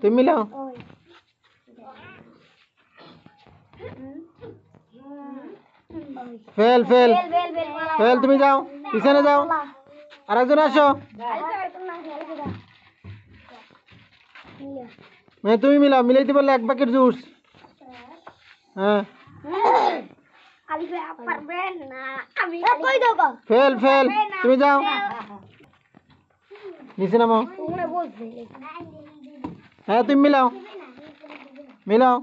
তুমি মিলাও ওই fail fail bell bell bell পালা ফেল তুমি যাও পিছনে যাও আরেকজন আসো হ্যাঁ তুমি মিলাও মিলাইতে পারলে এক প্যাকেট জুস হ্যাঁ আমি পারবেন না আমি কই দেবো ফেল ফেল তুমি যাও নিচে নামো। হ্যাঁ তুমি মিলাও। মিলাও।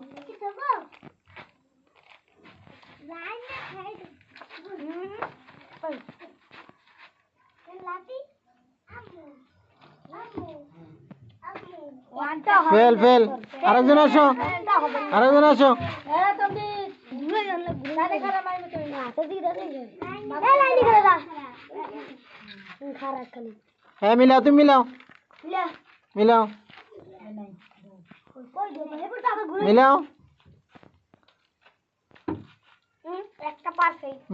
Fail fail. আরেকজন আসো। আরেকজন আসো। হ্যাঁ মিলাও তুমি মিলাও। মিলাও। মিলাও।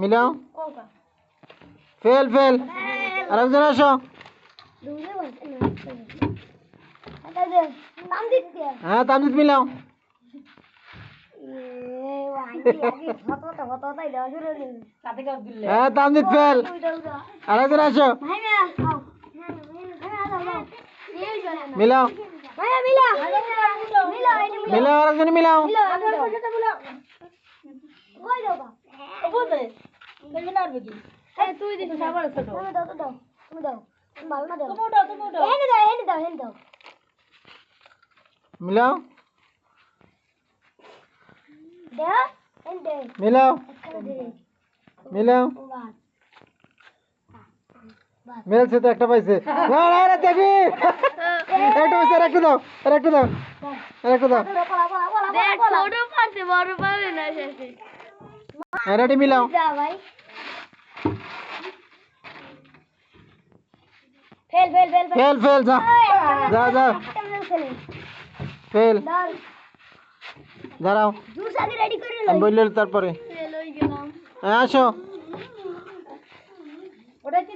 মিলাও। Fail fail. আরেকজন আসো। দূরে বলতে না এটা দে নাম দিতে হ্যাঁ তামজিৎ মিলাও হ্যাঁ তামজিৎ ফেল। আরেকজন আসো। ভাই না আও মিলাও ভাইয়া মিলা মিলা এই মিলা মিলাও আরেকজন মিলাও মিলা আমার পয়সাটা মিলা কই দাও ও বলবে তুমি না আরবে কি এই তুই দিছ সাবার ছোট তুমি দাও তো দাও তুমি দাও তুমি ভালো না দাও তুমি দাও তুমি দাও এনে দাও এনে দাও এনে দাও মিলাও দাও এনে দে মিলাও একটা দে মিলাও বাস মিলছে তো একটা পাইছে না না রে দেখি একটা পাইছে আর একটা দাও আর একটা দাও আর একটা দাও পলা পলা পলা দেখ ছোট পারছে বড় পারে না শেষে হ্যাঁ রেডি মিলাও যা ভাই fail fail fail fail fail যা যা যা ফেল দাঁড়াও জুস আগে রেডি করে আমি বললে তারপরে ফেল হই গেলাম হ্যাঁ আসো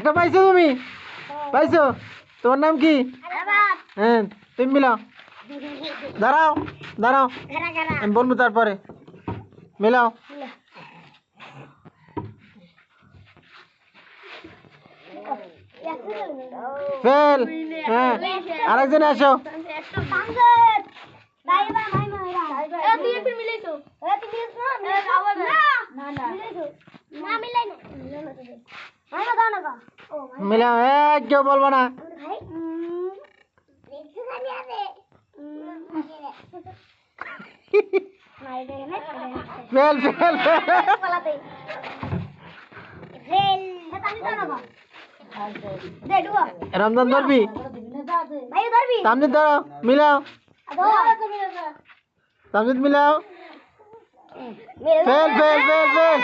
একটা পাইছো তুমি? পাইছো? তোমার নাম কি? হ্যাঁ তুমি মিলাও। দাঁড়াও দাঁড়াও। আমি বলব তারপরে। মিলাও। ফেল। হ্যাঁ আরেকজন আসো মিলাইছো। না মিলাই না मिला है क्यों बोल बना। फेल फेल रमज़ान दर भी। सामने दर मिला सामने मिला फेल फेल फेल फेल।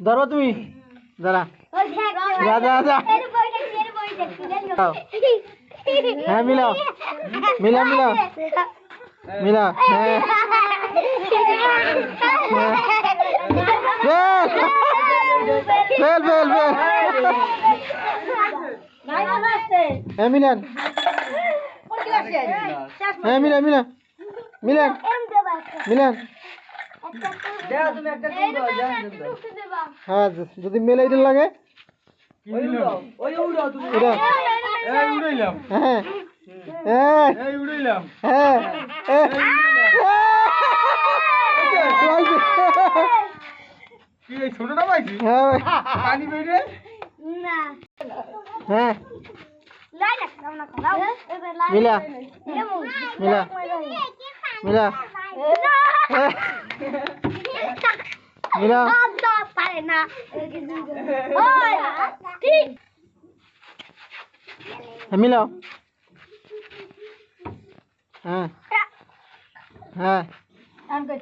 ধরো তুমি। দাঁড়া। যা যা যা। হ্যাঁ মিলাও। মিলাও মিলাও। হ্যাঁ। Fail fail fail fail. হ্যাঁ মিলান। হ্যাঁ মিলান মিলান। মিলান। মিলান। হ্যাঁ যদি মেলাইতে লাগে? এটা। হ্যাঁ। হ্যাঁ। হ্যাঁ। হ্যাঁ। ছোটটা পাইছি হ্যাঁ। পানি হ্যাঁ। মিলা। মিলা। মিলা। মিলাও। আদা পারে না ওই ঠিক মিলাও হ্যাঁ হ্যাঁ কই